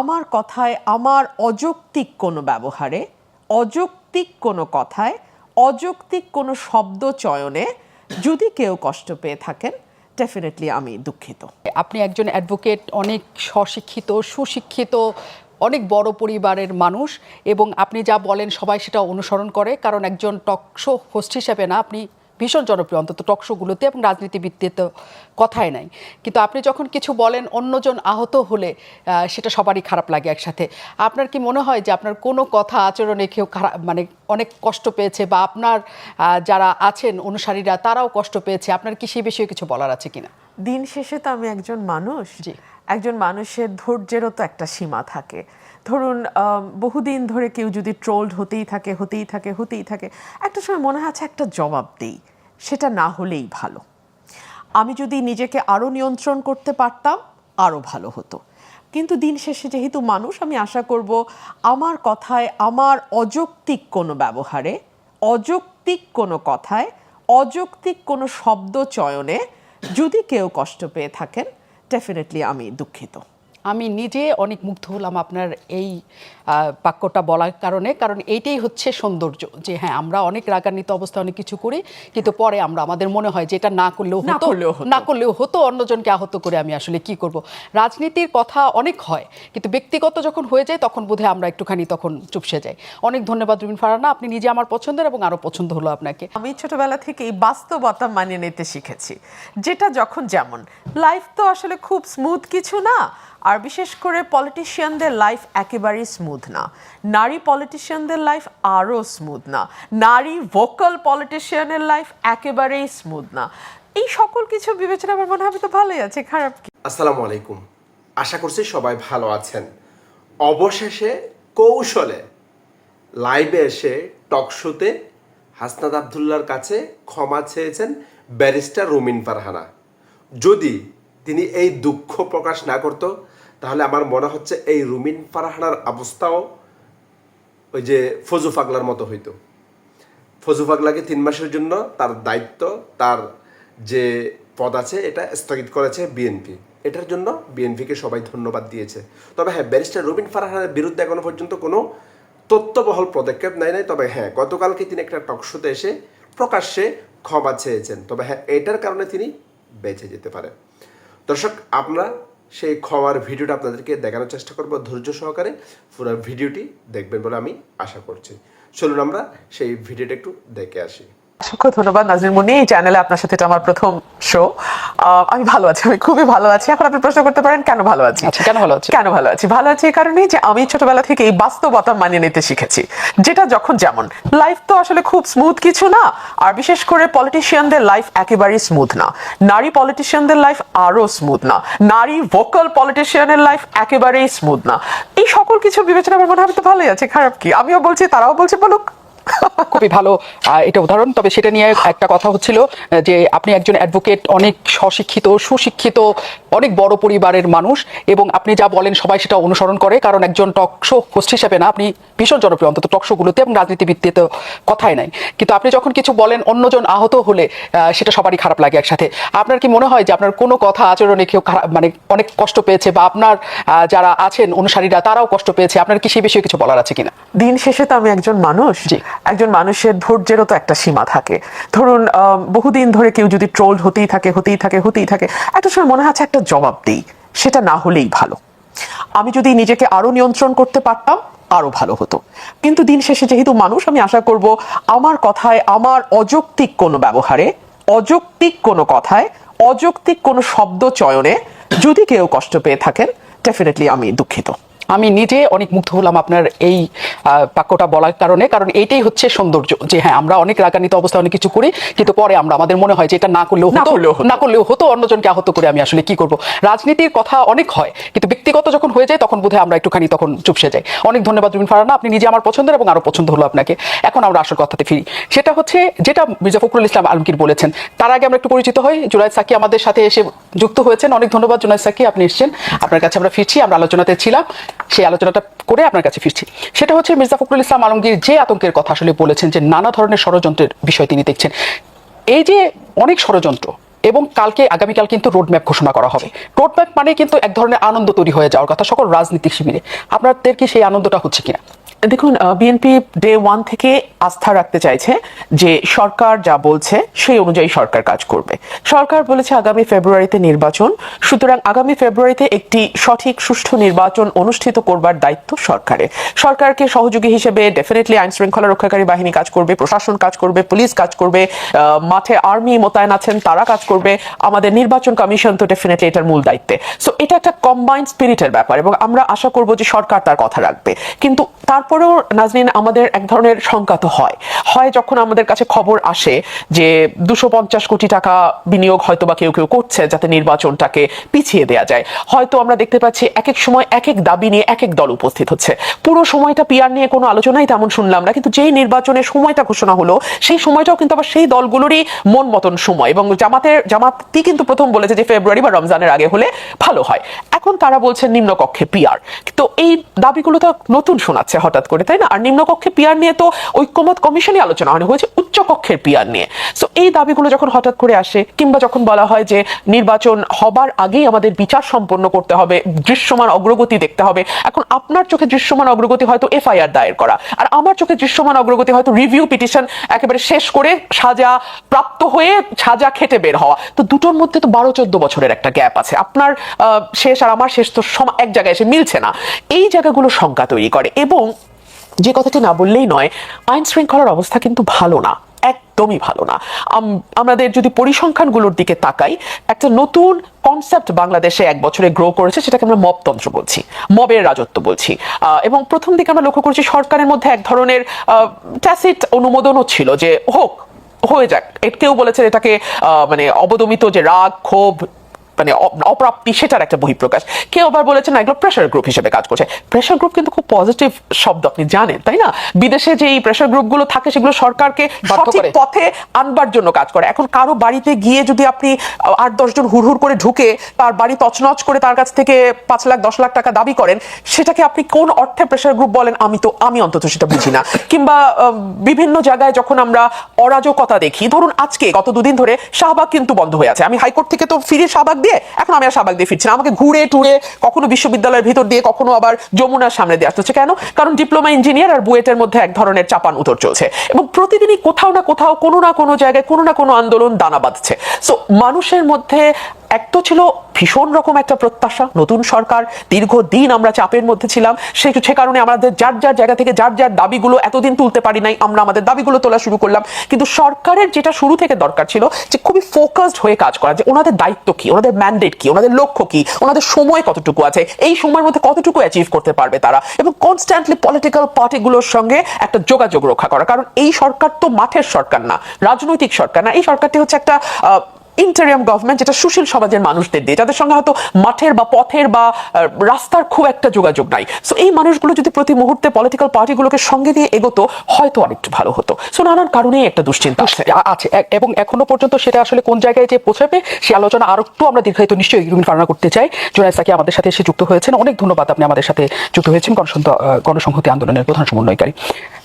আমার কথায় আমার অযৌক্তিক কোনো ব্যবহারে, অযৌক্তিক কোনো কথায়, অযৌক্তিক কোনো শব্দ চয়নে যদি কেউ কষ্ট পেয়ে থাকেন ডেফিনেটলি আমি দুঃখিত। আপনি একজন অ্যাডভোকেট অনেক স্বশিক্ষিত, সুশিক্ষিত, অনেক বড় পরিবারের মানুষ এবং আপনি যা বলেন সবাই সেটা অনুসরণ করে। কারণ একজন টকশো হোস্ট হিসেবে না, আপনি ভীষণ জনপ্রিয় অন্তত টকশোগুলোতে এবং রাজনীতিবিদদের তো কথাই নাই। কিন্তু আপনি যখন কিছু বলেন অন্যজন আহত হলে সেটা সবারই খারাপ লাগে একসাথে। আপনার কি মনে হয় যে আপনার কোনো কথা আচরণে কেউ খারাপ মানে অনেক কষ্ট পেয়েছে বা আপনার যারা আছেন অনুসারীরা তারাও কষ্ট পেয়েছে? আপনার কি সেই বিষয়ে কিছু বলার আছে কিনা? দিন শেষে তো আমি একজন মানুষ। জি। একজন মানুষের ধৈর্যেরও তো একটা সীমা থাকে। ধরুন বহুদিন ধরে কেউ যদি ট্রোলড হতেই থাকে হতেই থাকে হতেই থাকে, একটা সময় মনে হচ্ছে একটা জবাব দেই, সেটা না হলেই ভালো। আমি যদি নিজেকে আরও নিয়ন্ত্রণ করতে পারতাম আরও ভালো হতো। কিন্তু দিন শেষে যেহেতু মানুষ, আমি আশা করব আমার কথায়, আমার অযৌক্তিক কোনো ব্যবহারে, অযৌক্তিক কোনো কথায়, অযৌক্তিক কোনো শব্দ চয়নে যদি কেউ কষ্ট পেয়ে থাকেন ডেফিনেটলি আমি দুঃখিত। আমি নিজে অনেক মুগ্ধ হলাম আপনার এই বাক্যটা বলার কারণে কারণ এইটাই হচ্ছে সৌন্দর্য যে হ্যাঁ আমরা অনেক রাগান্বিত অবস্থায় অনেক কিছু করি কিন্তু পরে আমরা আমাদের মনে হয় যে এটা না করলেও না হতো করলেও হতো। না করলেও হতো অন্যজনকে আহত করে আমি আসলে কি করব? রাজনীতির কথা অনেক হয় কিন্তু ব্যক্তিগত যখন হয়ে যায় তখন বোধহয় আমরা একটুখানি তখন চুপসে যাই। অনেক ধন্যবাদ রুবিন ফারানা আপনি নিজে আমার পছন্দের এবং আরও পছন্দ হলো আপনাকে। আমি ছোটবেলা থেকেই বাস্তবতা মানিয়ে নিতে শিখেছি যেটা যখন যেমন। লাইফ তো আসলে খুব স্মুথ কিছু না আর বিশেষ করে পলিটিশিয়ানদের লাইফ একেবারেই স্মুথ না। নারী পলিটিশিয়ানদের লাইফ আরও স্মুথ না। নারী ভোকাল পলিটিশিয়ানের লাইফ একেবারেই স্মুথ না। এই সকল কিছু বিবেচনা আমার মনে হবে তো ভালোই আছে, খারাপ কি? আসসালামু আলাইকুম। আশা করছি সবাই ভালো আছেন। অবশেষে কৌশলে লাইভে এসে টকশোতে হাসনাদ আবদুল্লার কাছে ক্ষমা চেয়েছেন ব্যারিস্টার রুমিন ফারহানা। যদি তিনি এই দুঃখ প্রকাশ না করত, তাহলে আমার মনে হচ্ছে এই রুমিন ফারহানার অবস্থাও ওই যে ফজু পাগলার মতো হইতো। ফজু পাগলাকে তিন মাসের জন্য তার দায়িত্ব, তার যে পদ আছে এটা স্থগিত করেছে বিএনপি এটার জন্য বিএনপিকে সবাই ধন্যবাদ দিয়েছে। তবে হ্যাঁ ব্যারিস্টার রবিন ফারহানের বিরুদ্ধে এখনও পর্যন্ত কোনো তত্ত্ববহল পদক্ষেপ নেয় নাই। তবে হ্যাঁ গতকালকে তিনি একটা টকশোতে এসে প্রকাশ্যে ক্ষমা চেয়েছেন। তবে হ্যাঁ এটার কারণে তিনি বেঁচে যেতে পারেন। দর্শক, আমরা সেই ক্ষমার ভিডিওটা আপনাদেরকে দেখানোর চেষ্টা করব ধৈর্য সহকারে। পুরো ভিডিওটি দেখবেন বলে আমি আশা করছি। চলুন আমরা সেই ভিডিওটা একটু দেখে আসি। অসংখ্য ধন্যবাদ নাজরিন মুনি এই চ্যানেলে আপনার সাথে এটা আমার প্রথম শো আমি ভালো আছি আমি খুবই ভালো আছি। এখন আপনি প্রশ্ন করতে পারেন কেন ভালো আছি? আচ্ছা, কেন ভালো আছেন? কেন ভালো আছি? ভালো আছি এই কারণেই যে আমি ছোটবেলা থেকে এই বাস্তবতা মানিয়ে নিতে শিখেছি যেটা যখন যেমন। লাইফ তো আসলে খুব স্মুথ কিছু না আর বিশেষ করে পলিটিশিয়ানদের লাইফ একেবারেই স্মুথ না। নারী পলিটিশিয়ানদের লাইফ আরও স্মুথ না। নারী ভোকাল পলিটিশিয়ানের লাইফ একেবারেই স্মুথ না। এই সকল কিছু বিবেচনা আমার মনে হবে তো ভালোই আছে খারাপ কি? আমিও বলছি তারাও বলছে বলুক। খুবই ভালো এটা উদাহরণ। তবে সেটা নিয়ে একটা কথা হচ্ছিল যে আপনি একজন অ্যাডভোকেট অনেক স্বশিক্ষিত সুশিক্ষিত অনেক বড় পরিবারের মানুষ এবং আপনি যা বলেন সবাই সেটা অনুসরণ করে কারণ একজন টকশো হোস্ট হিসেবে না আপনি ভীষণ জনপ্রিয় অন্তত টকশোগুলোতে এবং রাজনীতিবিদদের তো কথাই নাই। কিন্তু আপনি যখন কিছু বলেন অন্যজন আহত হলে আহ, সেটা সবারই খারাপ লাগে একসাথে। আপনার কি মনে হয় যে আপনার কোনো কথা আচরণে কেউ খারাপ মানে অনেক কষ্ট পেয়েছে বা আপনার যারা আছেন অনুসারীরা তারাও কষ্ট পেয়েছে? আপনার কি সেই বিষয়ে কিছু বলার আছে কিনা? দিন শেষে তো আমি একজন মানুষ। একজন মানুষের ধৈর্যেরও তো একটা সীমা থাকে। ধরুন বহুদিন ধরে কেউ যদি ট্রোলড হতেই থাকে হতেই থাকে হতেই থাকে একটা সময় মনে হচ্ছে একটা জবাব দেই, সেটা না হলেই ভালো। আমি যদি নিজেকে আরও নিয়ন্ত্রণ করতে পারতাম, আরও ভালো হতো। কিন্তু দিন শেষে যেহেতু মানুষ, আমি আশা করব আমার কথায়, আমার অযৌক্তিক কোনো ব্যবহারে, অযৌক্তিক কোনো কথায়, অযৌক্তিক কোনো শব্দ চয়নে যদি কেউ কষ্ট পেয়ে থাকেন ডেফিনেটলি আমি দুঃখিত। আমি নিজে অনেক মুগ্ধ হলাম আপনার এই বাক্যটা বলার কারণে কারণ এইটাই হচ্ছে সৌন্দর্য যে হ্যাঁ আমরা অনেক রাগান্বিত অবস্থায় অনেক কিছু করি কিন্তু পরে আমরা আমাদের মনে হয় যে এটা না করলেও না হতো করলেও হতো। না করলেও হতো অন্যজনকে আহত করে আমি আসলে কি করব? রাজনীতির কথা অনেক হয় কিন্তু ব্যক্তিগত যখন হয়ে যায় তখন বোধহয় আমরা একটুখানি তখন চুপসে যাই। অনেক ধন্যবাদ রুবিন ফারানা আপনি নিজে আমার পছন্দের এবং আরও পছন্দ হলো আপনাকে। এখন আমরা আসল কথাতে ফিরি। সেটা হচ্ছে যেটা মির্জা ফখরুল ইসলাম আলমগীর বলেছেন তার আগে আমরা একটু পরিচিত হই জুনায়দ সাকি আমাদের সাথে এসে যুক্ত হয়েছেন। অনেক ধন্যবাদ জুনায়দ সাকি আপনি এসেছেন। আপনার কাছে আমরা ফিরছি আমরা আলোচনাতে ছিলাম। সেই আলোচনাটা করে আপনার কাছে ফিরছি। সেটা হচ্ছে মির্জা ফখরুল ইসলাম আলমগীর যে আতঙ্কের কথা আসলে বলেছেন যে নানা ধরনের ষড়যন্ত্রের বিষয় তিনি দেখছেন। এই যে অনেক ষড়যন্ত্র এবং কালকে, আগামীকাল কিন্তু রোডম্যাপ ঘোষণা করা হবে। রোডম্যাপ মানে কিন্তু এক ধরনের আনন্দ তৈরি হয়ে যাওয়ার কথা, সকল রাজনীতিক শিবিরে। আপনাদের কি সেই আনন্দটা হচ্ছে কিনা? দেখুন বিএনপি ডে ওয়ান থেকে আস্থা রাখতে চাইছে যে সরকার যা বলছে সেই অনুযায়ী সরকার কাজ করবে। সরকার বলেছে আগামী ফেব্রুয়ারিতে নির্বাচন, সুতরাং আগামী ফেব্রুয়ারিতে একটি সঠিক সুষ্ঠু নির্বাচন অনুষ্ঠিত করবার দায়িত্ব সরকারে। সরকারকে সহযোগী হিসেবে ডেফিনেটলি আইন শৃঙ্খলা রক্ষাকারী বাহিনী কাজ করবে, প্রশাসন কাজ করবে, পুলিশ কাজ করবে মাঠে আর্মি মোতায়েন আছেন, তারা কাজ করবে। আমাদের নির্বাচন কমিশন তো ডেফিনেটলি এটার মূল দায়িত্বে। সো এটা একটা কম্বাইন্ড স্পিরিটের ব্যাপার এবং আমরা আশা করব যে সরকার তার কথা রাখবে। কিন্তু তারপরেও নাজনীন, আমাদের এক ধরনের শঙ্কা তো হয়। হয় যখন আমাদের কাছে খবর আসে যে দুশো পঞ্চাশ কোটি টাকা বিনিয়োগ হয়তো বা কেউ কেউ করছে যাতে নির্বাচনটাকে পিছিয়ে দেওয়া যায়। হয়তো আমরা দেখতে পাচ্ছি এক এক সময় এক এক দাবি নিয়ে এক এক দল উপস্থিত হচ্ছে। পুরো সময়টা পিয়ার নিয়ে কোনো আলোচনাই তেমন শুনলাম না, কিন্তু যেই নির্বাচনের সময়টা ঘোষণা হলো, সেই সময়টাও কিন্তু আবার সেই দলগুলোরই মন মতন সময় এবং জামাতের জামাতটি কিন্তু প্রথম বলেছে যে ফেব্রুয়ারি বা রমজানের আগে হলে ভালো হয়। এখন তারা বলছেন নিম্নকক্ষে পিয়ার তো এই দাবিগুলো তো নতুন শোনাচ্ছে। হঠাৎ করে, তাই না? আর নিম্নকক্ষে পিয়ার নিয়ে তো ঐক্যমত কমিশনই আলোচনা হয় হয়েছে উচ্চকক্ষের পিয়ার নিয়ে। সো এই দাবিগুলো যখন হঠাৎ করে আসে, কিংবা যখন বলা হয় যে নির্বাচন হবার আগেই আমাদের বিচার সম্পন্ন করতে হবে, দৃশ্যমান অগ্রগতি দেখতে হবে, এখন আপনার চোখে দৃশ্যমান অগ্রগতি হয়তো এফআইআর দায়ের করা, আর আমার চোখে দৃশ্যমান অগ্রগতি হয়তো রিভিউ পিটিশন একেবারে শেষ করে সাজা প্রাপ্ত হয়ে সাজা খেটে বের হওয়া। তো দুটোর মধ্যে তো বারো, চোদ্দ বছরের একটা গ্যাপ আছে। আপনার শেষ আর আমার শেষ তো এক জায়গায় এসে মিলছে না। এই জায়গাগুলো শঙ্কা তৈরি করে এবং যে কথাটি না বললেই নয়, আইন শৃঙ্খলার অবস্থা কিন্তু ভালো না, একদমই ভালো না। আম- আমাদের যদি পরিসংখ্যানগুলোর দিকে তাকাই, একটা নতুন কনসেপ্ট বাংলাদেশে এক বছরে গ্রো করেছে, সেটাকে আমরা মবতন্ত্র বলছি, মবের রাজত্ব বলছি। এবং প্রথম দিকে আমরা লক্ষ্য করেছি সরকারের মধ্যে এক ধরনের ট্যাসিট অনুমোদনও ছিল যে, হোক, হয়ে যাক। কেউ বলেছেন এটাকে মানে অবদমিত যে রাগ, ক্ষোভ মানে অপ্রাপ্তি সেটার একটা বহিঃপ্রকাশ। কেউ আবার বলেছেন এগুলো প্রেশার গ্রুপ হিসেবে কাজ করছে। প্রেশার গ্রুপ কিন্তু খুব পজিটিভ শব্দ আপনি জানেন তাই না? বিদেশে যে এই প্রেশার গ্রুপগুলো থাকে সেগুলো সরকারকে সঠিক পথে আনবার জন্য কাজ করে। এখন কারও বাড়িতে গিয়ে যদি আপনি আট দশজন হুড় হুড় করে ঢুকে তার বাড়ি তছনছ করে তার কাছ থেকে পাঁচ লাখ দশ লাখ টাকা দাবি করেন সেটাকে আপনি কোন অর্থে প্রেশার গ্রুপ বলেন আমি তো আমি অন্তত সেটা বুঝি না। কিংবা বিভিন্ন জায়গায় যখন আমরা অরাজকতা দেখি ধরুন আজকে গত দুদিন ধরে শাহবাগ কিন্তু বন্ধ হয়ে আছে। আমি হাইকোর্ট থেকে তো ফিরে শাহবাগ দিয়ে এখন আমি আর শাহবাগ দিয়ে ফিরছি না। আমাকে ঘুরে, টুরে, কখনো বিশ্ববিদ্যালয়ের ভিতর দিয়ে, কখনো আবার যমুনার সামনে দিয়ে আসতে হচ্ছে। কেন? কারণ ডিপ্লোমা ইঞ্জিনিয়ার আর বুয়েটের মধ্যে এক ধরনের চাপান উতর চলছে এবং প্রতিদিনই কোথাও না কোথাও, কোনো না কোনো জায়গায়, কোনো না কোনো আন্দোলন দানা বাঁধছে। সো মানুষের মধ্যে এক তো ছিল ভীষণ রকম একটা প্রত্যাশা, নতুন সরকার, দীর্ঘদিন আমরা চাপের মধ্যে ছিলাম। সে সে কারণে আমাদের যার যার জায়গা থেকে, যার যার দাবিগুলো এতদিন তুলতে পারি নাই, আমরা আমাদের দাবিগুলো তোলা শুরু করলাম। কিন্তু সরকারের যেটা শুরু থেকে দরকার ছিল যে খুবই ফোকাসড হয়ে কাজ করা, যে ওনাদের দায়িত্ব কি, ওনাদের ম্যান্ডেট কি? ওনাদের লক্ষ্য কি? ওনাদের সময় কতটুকু আছে? এই সময়ের মধ্যে কতটুকু অ্যাচিভ করতে পারবে তারা? এবং কনস্ট্যান্টলি পলিটিক্যাল পার্টিগুলোর সঙ্গে একটা যোগাযোগ রক্ষা করা। কারণ এই সরকার তো মাঠের সরকার না, রাজনৈতিক সরকার না। এই সরকারটি হচ্ছে একটা ইন্টারিয়াম গভর্নমেন্ট যেটা সুশীল সমাজের মানুষদের দিয়ে, যাদের সঙ্গে হয়তো মাঠের বা পথের বা রাস্তার খুব একটা যোগাযোগ নাই। সো এই মানুষগুলো যদি প্রতি মুহূর্তে পলিটিক্যাল পার্টিগুলোকে সঙ্গে নিয়ে এগোতো, হয়তো আরেকটু ভালো হতো। সো নানান কারণেই একটা দুশ্চিন্তা আছে। আছে। এবং এখনও পর্যন্ত সেটা আসলে কোন জায়গায় যে পৌঁছাবে, সে আলোচনা আরও একটু আমরা দীর্ঘায়িত নিশ্চয়ই রুমিন ফারনা করতে চাই। জোনায় সাকি আমাদের সাথে এসে যুক্ত হয়েছেন। অনেক ধন্যবাদ আপনি আমাদের সাথে যুক্ত হয়েছেন গণসংহতি আন্দোলনের প্রধান সমন্বয়কারী।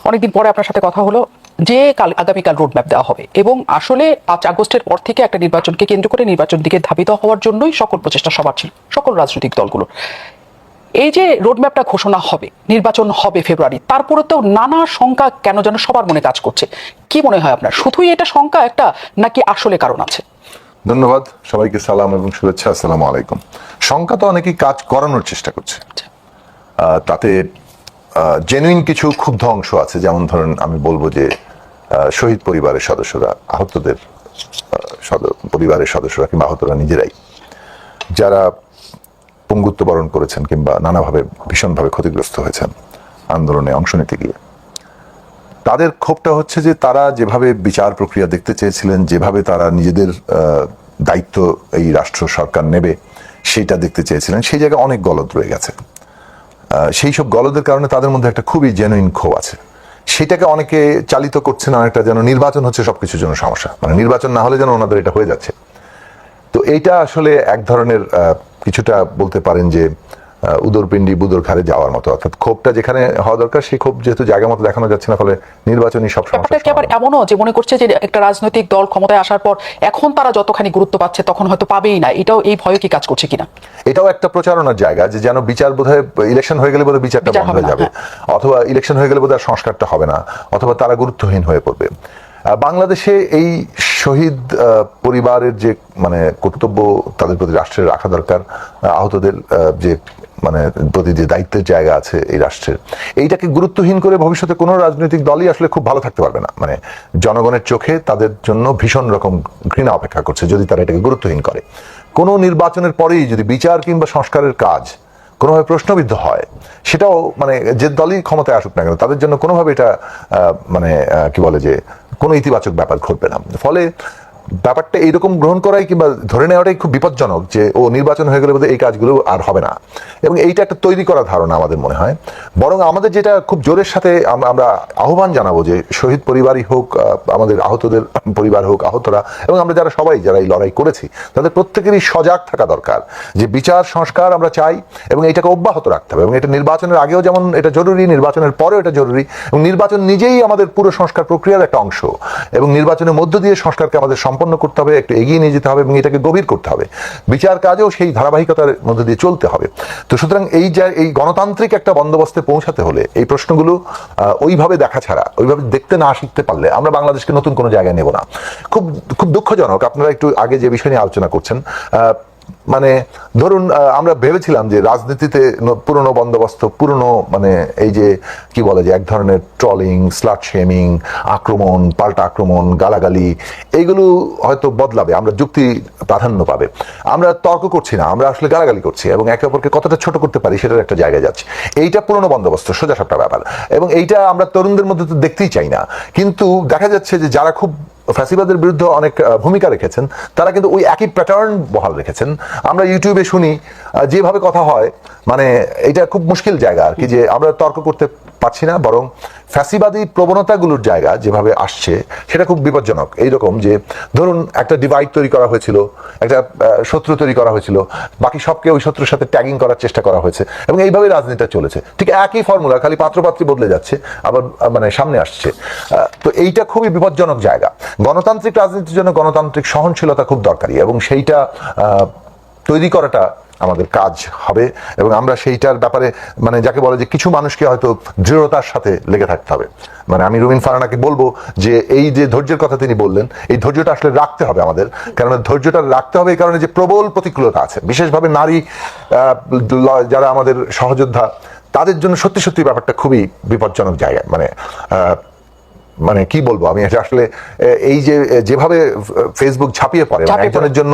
অনেকদিন পরে আপনার সাথে কথা হলো। যে কাল আগামীকাল রোডম্যাপ দেওয়া হবে। এবং আসলে পাঁচ আগস্টের পর থেকে একটা নির্বাচনকে কেন্দ্র করে নির্বাচন দিকে ধাবিত হওয়ার জন্যই সকল প্রচেষ্টা সবার ছিল সকল রাজনৈতিক দলগুলোর। এই যে রোডম্যাপটা ঘোষণা হবে নির্বাচন হবে ফেব্রুয়ারি তারপরে তো নানা শঙ্কা কেন যেন সবার মনে কাজ করছে। কি মনে হয় আপনার? শুধুই এটা শঙ্কা একটা নাকি আসলে কারণ আছে? ধন্যবাদ সবাইকে সালাম এবং শুভেচ্ছা আসসালামু আলাইকুম। শঙ্কা তো অনেকেই কাজ করানোর চেষ্টা করছে। তাতে জেনুইন কিছু ক্ষুব্ধ অংশ আছে যেমন ধরেন আমি বলব যে শহীদ পরিবারের সদস্যরা, আহতদের পরিবারের সদস্যরা কিংবা আহতরা নিজেরাই, যারা পঙ্গুত্ব বরণ করেছেন কিংবা নানাভাবে ভীষণভাবে ক্ষতিগ্রস্ত হয়েছেন আন্দোলনে অংশ নিতে গিয়ে, তাদের ক্ষোভটা হচ্ছে যে তারা যেভাবে বিচার প্রক্রিয়া দেখতে চেয়েছিলেন, যেভাবে তারা নিজেদের দায়িত্ব এই রাষ্ট্র সরকার নেবে সেইটা দেখতে চেয়েছিলেন, সেই জায়গায় অনেক গলদ রয়ে গেছে। সেই সব গলদের কারণে তাদের মধ্যে একটা খুবই জেনুইন ক্ষোভ আছে। সেটাকে অনেকে চালিত করছেন অনেকটা যেন নির্বাচন হচ্ছে সবকিছুর জন্য সমস্যা। মানে নির্বাচন না হলে যেন ওনাদের এটা হয়ে যাচ্ছে। তো এইটা আসলে এক ধরনের কিছুটা বলতে পারেন যে উদরপিণ্ডি বুদর ঘাড়ে যাওয়ার মতো। অর্থাৎ ক্ষোভটা যেখানে হওয়া দরকার সেই ক্ষোভ যেহেতু জায়গা মতো দেখানো যাচ্ছে না ফলে নির্বাচনী সব সমস্যা আবার এমনও যে মনে করছে যে একটা রাজনৈতিক দল ক্ষমতায় আসার পর এখন তারা যতখানি গুরুত্ব পাচ্ছে তখন হয়তো পাবেই না? এটাও এই ভয় কি কাজ করছে কিনা? এটাও একটা প্রচারণার জায়গা যে যেন বিচার বোধহয় ইলেকশন হয়ে গেলে বোধহয় বিচারটা বন্ধ হয়ে যাবে। অথবা ইলেকশন হয়ে গেলে বোধহয় সংস্কারটা হবে না। অথবা তারা গুরুত্বহীন হয়ে পড়বে। বাংলাদেশে এই শহীদ পরিবারের যে মানে কর্তব্য তাদের প্রতি রাষ্ট্রের রাখা দরকার আহতদের যে মানে প্রতি যে দায়িত্বের জায়গা আছে এই রাষ্ট্রের। এইটাকে গুরুত্বহীন করে ভবিষ্যতে কোনো রাজনৈতিক দলই আসলে খুব ভালো থাকতে পারবে না। মানে জনগণের চোখে তাদের জন্য ভীষণ রকম ঘৃণা অপেক্ষা করছে যদি তারা এটাকে গুরুত্বহীন করে। কোনো নির্বাচনের পরেই যদি বিচার কিংবা সংস্কারের কাজ কোনোভাবে প্রশ্নবিদ্ধ হয়, সেটাও মানে যে দলই ক্ষমতায় আসুক না কেন, তাদের জন্য কোনোভাবে এটা মানে কি বলে যে কোনো ইতিবাচক ব্যাপার ঘটবে না। ফলে ব্যাপারটা এইরকম গ্রহণ করাই কিংবা ধরে নেওয়াটাই খুব বিপজ্জনক যে ও নির্বাচন হয়ে গেলে বোধহয় এই কাজগুলো আর হবে না। এবং এইটা একটা তৈরি করা ধারণা আমাদের মনে হয়। বরং আমাদের যেটা খুব জোরের সাথে আমরা আহ্বান জানাব যে শহীদ পরিবারই হোক আমাদের আহতদের পরিবার হোক, আহতরা এবং আমরা যারা সবাই যারা এই লড়াই করেছি, তাদের প্রত্যেকেরই সজাগ থাকা দরকার যে বিচার, সংস্কার আমরা চাই এবং এটাকে অব্যাহত রাখতে হবে এবং এটা নির্বাচনের আগেও যেমন এটা জরুরি, নির্বাচনের পরেও এটা জরুরি এবং নির্বাচন নিজেই আমাদের পুরো সংস্কার প্রক্রিয়ার একটা অংশ এবং নির্বাচনের মধ্য দিয়ে সংস্কারকে আমাদের সম্পন্ন করতে হবে, একটু এগিয়ে নিয়ে যেতে হবে এবং এটাকে গভীর করতে হবে। বিচার কাজেও সেই ধারাবাহিকতার মধ্যে দিয়ে চলতে হবে। তো সুতরাং এই যা, এই গণতান্ত্রিক একটা বন্দোবস্তে পৌঁছাতে হলে এই প্রশ্নগুলো ওইভাবে দেখা ছাড়া, ওইভাবে দেখতে না শিখতে পারলে আমরা বাংলাদেশকে নতুন কোনো জায়গায় নেব না। খুব খুব দুঃখজনক, আপনারা একটু আগে যে বিষয় নিয়ে আলোচনা করছেন মানে ধরুন আমরা ভেবেছিলাম যে রাজনীতিতে পুরনো বন্দোবস্ত, পুরনো মানে এই যে কি বলে যে এক ধরনের ট্রলিং স্লাট শেমিং আক্রমণ, পাল্টা আক্রমণ, গালাগালি, এইগুলো হয়তো বদলাবে, আমরা যুক্তি প্রাধান্য পাবে। আমরা তর্ক করছি না, আমরা আসলে গালাগালি করছি এবং একে অপরকে কতটা ছোট করতে পারি সেটার একটা জায়গায় যাচ্ছে। এইটা পুরনো বন্দোবস্ত সোজা সাপটা ব্যাপার। এবং এইটা আমরা তরুণদের মধ্যে তো দেখতেই চাই না। কিন্তু দেখা যাচ্ছে যে যারা খুব ফ্যাসিবাদের বিরুদ্ধে অনেক ভূমিকা রেখেছেন। তারা কিন্তু ওই একই প্যাটার্ন বহাল রেখেছেন। আমরা ইউটিউবে শুনি যেভাবে কথা হয় মানে এটা খুব মুশকিল জায়গা আর কি, যে আমরা তর্ক করতে পারছি না, বরং ফ্যাসিবাদী প্রবণতাগুলোর জায়গা যেভাবে আসছে, সেটা খুব বিপজ্জনক। এইরকম যে, ধরুন একটা ডিভাইড তৈরি করা হয়েছিল, একটা শত্রু তৈরি করা হয়েছিল, বাকি সবকে ওই শত্রুর সাথে ট্যাগিং করার চেষ্টা করা হয়েছে এবং এইভাবেই রাজনীতিটা চলেছে। ঠিক একই ফর্মুলা খালি পাত্রপাত্রী বদলে যাচ্ছে, আবার মানে সামনে আসছে। তো এইটা খুবই বিপজ্জনক জায়গা। গণতান্ত্রিক রাজনীতির জন্য গণতান্ত্রিক সহনশীলতা খুব দরকারি এবং সেইটা তৈরি করাটা আমাদের কাজ হবে এবং আমরা সেইটার ব্যাপারে মানে যাকে বলে যে কিছু মানুষকে হয়তো দৃঢ়তার সাথে লেগে থাকতে হবে। মানে আমি রুবিন ফারানাকে বলব যে এই যে ধৈর্যের কথা তিনি বললেন, এই ধৈর্যটা আসলে রাখতে হবে আমাদের। কারণ ধৈর্যটা রাখতে হবে এই কারণে যে প্রবল প্রতিকূলতা আছে। বিশেষভাবে নারী যারা আমাদের সহযোদ্ধা, তাদের জন্য সত্যি সত্যি ব্যাপারটা খুবই বিপজ্জনক জায়গা। মানে মানে কি বলব আমি এটা আসলে এই যে যেভাবে ফেসবুক পড়ে মানে একজনের জন্য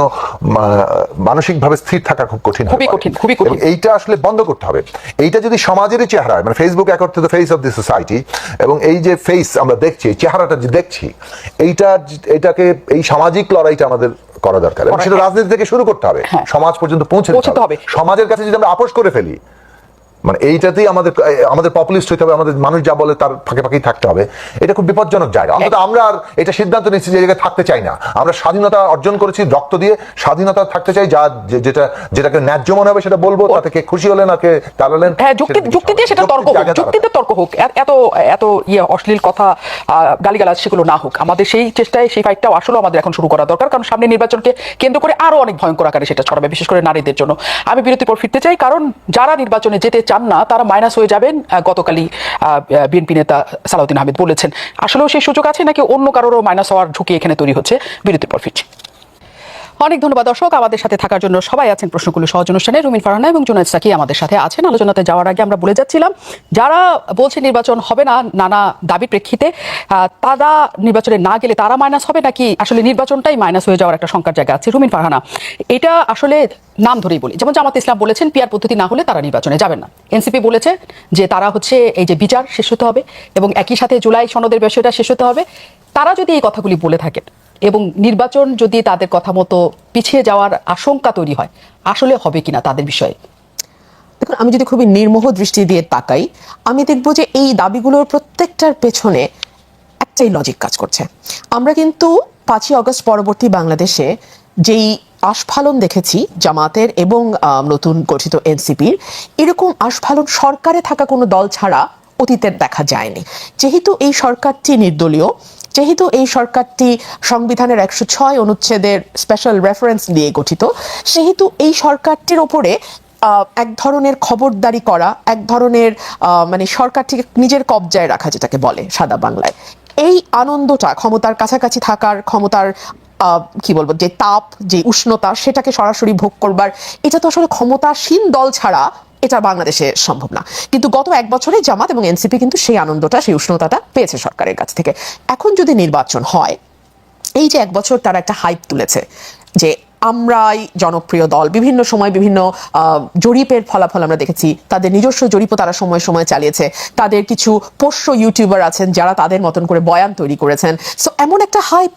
মানসিকভাবে স্থির থাকা খুব কঠিন খুবই কঠিন, খুবই কঠিন। এইটা আসলে বন্ধ করতে হবে। এইটা যদি সমাজেরই চেহারা হয় মানে ফেসবুক এক অর্থে ফেস অফ দি সোসাইটি এবং এই যে ফেস আমরা দেখছি চেহারাটা যে দেখছি এইটা এটাকে এই সামাজিক লড়াইটা আমাদের করা দরকার। সেটা রাজনীতি থেকে শুরু করতে হবে। হ্যাঁ। সমাজ পর্যন্ত পৌঁছে পৌঁছতে হবে। সমাজের কাছে যদি আমরা আপোষ করে ফেলি মানে এইটাতেই আমাদের আমাদের পপুলিস্ট হইতে হবে আমাদের মানুষ যা বলে তার ফাঁকে ফাঁকেই থাকতে হবে। এটা খুব বিপজ্জনক জায়গা। অন্তত আমরা আর এটা সিদ্ধান্ত নিচ্ছি যে জায়গায় থাকতে চাই না। আমরা স্বাধীনতা অর্জন করেছি রক্ত দিয়ে স্বাধীনতা থাকতে চাই যা যেটা যেটাকে ন্যায্য মনে হবে সেটা বলব তাতে কে খুশি হলেন আর কে তাড়ালেন হ্যাঁ যুক্তি যুক্তি দিয়ে সেটা তর্ক হোক যুক্তিতে তর্ক হোক। এত এত ইয়ে অশ্লীল কথা আহ, গালিগালাজ সেগুলো না হোক। আমাদের সেই চেষ্টায় সেই ফাইটটাও আসলে আমাদের এখন শুরু করা দরকার। কারণ সামনে নির্বাচনকে কেন্দ্র করে আরও অনেক ভয়ঙ্কর আকারে সেটা ছড়াবে বিশেষ করে নারীদের জন্য। আমি বিরতির পর ফিরতে চাই কারণ যারা নির্বাচনে যেতে চান না, তারা মাইনাস হয়ে যাবেন গতকালই বিএনপি নেতা সালাউদ্দিন আহমেদ বলেছেন। আসলেও সেই সুযোগ আছে নাকি অন্য কারোরও মাইনাস হওয়ার ঝুঁকি এখানে তৈরি হচ্ছে? বিরতির পর ফিরছি। অনেক ধন্যবাদ দর্শক, আমাদের সাথে থাকার জন্য সবাই আছেন প্রশ্নগুলো সহজ অনুষ্ঠানে। রুমিন ফারহানা এবং জুনায়দ সাকি আমাদের সাথে আছেন। আলোচনাতে যাওয়ার আগে আমরা বলে যাচ্ছিলাম, যারা বলছে নির্বাচন হবে না নানা দাবির প্রেক্ষিতে তারা নির্বাচনে না গেলে তারা মাইনাস হবে নাকি আসলে নির্বাচনটাই মাইনাস হয়ে যাওয়ার একটা শঙ্কার জায়গা আছে? রুমিন ফারহানা, এটা আসলে নাম ধরেই বলি। যেমন জামাত ইসলাম বলেছেন, পিয়ার পদ্ধতি না হলে তারা নির্বাচনে যাবেন না। এনসিপি বলেছে যে তারা হচ্ছে এই যে বিচার শেষ হতে হবে এবং একই সাথে জুলাই সনদের বিষয়টা শেষ হতে হবে। তারা যদি এই কথাগুলি বলে থাকেন এবং নির্বাচন যদি তাদের কথা মতো পিছিয়ে যাওয়ার আশঙ্কা তৈরি হয়, আসলে হবে কিনা তাদের বিষয়ে? দেখুন, আমি যদি খুবই নির্মোহ দৃষ্টি দিয়ে তাকাই, আমি দেখব যে এই দাবিগুলোর প্রত্যেকটার পেছনে একটাই লজিক কাজ করছে। আমরা কিন্তু পাঁচই অগস্ট পরবর্তী বাংলাদেশে যেই আস্ফালন দেখেছি, জামাতের এবং নতুন গঠিত এনসিপির। এরকম আস্ফালন সরকারে থাকা কোনো দল ছাড়া অতীতের দেখা যায়নি। যেহেতু এই সরকারটি নির্দলীয়, যেহেতু এই সরকারটি সংবিধানের একশো ছয় অনুচ্ছেদের স্পেশাল রেফারেন্স নিয়ে গঠিত, সেহেতু এই সরকারটির ওপরে এক ধরনের খবরদারি করা, এক ধরনের মানে সরকারটিকে নিজের কবজায় রাখা যেটাকে বলে সাদা বাংলায় এই আনন্দটা, ক্ষমতার কাছাকাছি থাকার ক্ষমতার কি বলব, যে তাপ, যে উষ্ণতা, সেটাকে সরাসরি ভোগ করবার, এটা তো আসলে ক্ষমতাসীন দল ছাড়া এটা বাংলাদেশে সম্ভব না। কিন্তু গত এক বছরে জামাত এবং এনসিপি কিন্তু সেই আনন্দটা, সেই উষ্ণতাটা পেয়েছে সরকারের কাছ থেকে। এখন যদি নির্বাচন হয়, এই যে এক বছর তারা একটা হাইপ তুলেছে যে আমরাই জনপ্রিয় দল। বিভিন্ন সময় বিভিন্ন জরিপের ফলাফল আমরা দেখেছি। তাদের নিজস্ব জরিপও তারা সময় সময় চালিয়েছে। তাদের কিছু পোষ্য ইউটিউবার আছেন যারা তাদের মতন করে বয়ান তৈরি করেছেন। সো এমন একটা হাইপ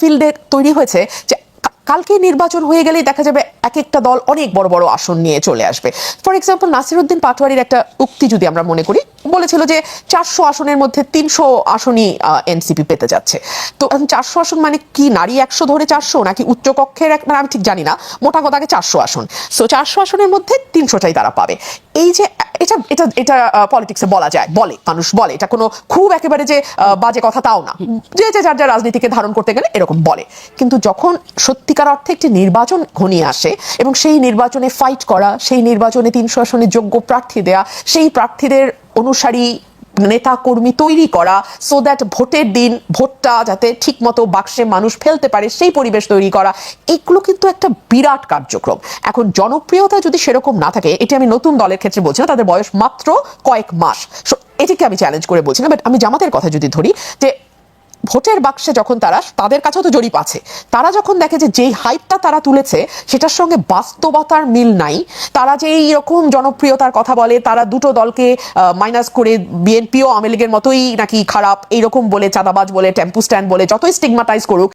ফিল্ডে তৈরি হয়েছে যে কালকে নির্বাচন হয়ে গেলেই দেখা যাবে এক একটা দল অনেক বড় বড় আসন নিয়ে চলে আসবে। ফর এক্সাম্পল নাসিরুদ্দিন পাটোয়ারির একটা উক্তি যদি আমরা মনে করি বলেছিল যে চারশো আসনের মধ্যে তিনশো আসনই এনসিপি পেতে যাচ্ছে। তো চারশো আসন মানে কি নারী একশো ধরে চারশো নাকি উচ্চকক্ষের এক না আমি ঠিক জানি না, মোটা কথাকে চারশো আসন। সো চারশো আসনের মধ্যে তিনশোটাই তারা পাবে। এই যে, এটা এটা এটা পলিটিক্সে বলা যায়, বলে, মানুষ বলে। এটা কোনো খুব একেবারে যে বাজে কথা তাও না। যে যে যার যার রাজনীতিকে ধারণ করতে গেলে এরকম বলে। কিন্তু যখন সত্যিকার অর্থে একটি নির্বাচন ঘনিয়ে আসে এবং সেই নির্বাচনে ফাইট করা, সেই নির্বাচনে তিনশো আসনে যোগ্য প্রার্থী দেয়া, সেই প্রার্থীদের অনুসারী নেতা কর্মী তৈরি করা সো দ্যাট ভোটের দিন ভোটটা যাতে ঠিকমতো বাক্সে মানুষ ফেলতে পারে, সেই পরিবেশ তৈরি করা, এগুলো কিন্তু একটা বিরাট কার্যক্রম। এখন জনপ্রিয়তা যদি সেরকম না থাকে, এটি আমি নতুন দলের ক্ষেত্রে বলছি না, তাদের বয়স মাত্র কয়েক মাস। এটিকে আমি চ্যালেঞ্জ করে বলছি না বাট আমি জামাতের কথা যদি ধরি, যে ভোটের বাক্সে যখন তারা, তাদের কাছেও তো জরিপ আছে। তারা যখন দেখে যে যেই হাইপটা তারা তুলেছে, সেটার সঙ্গে বাস্তবতার মিল নাই। তারা যে এইরকম জনপ্রিয়তার কথা বলে, তারা দুটো দলকে মাইনাস করে বিএনপিও আওয়ামী লীগের মতোই নাকি খারাপ, এইরকম বলে চাঁদাবাজ বলে টেম্পু স্ট্যান্ড বলে, যতই স্টিগমাটাইজ করুক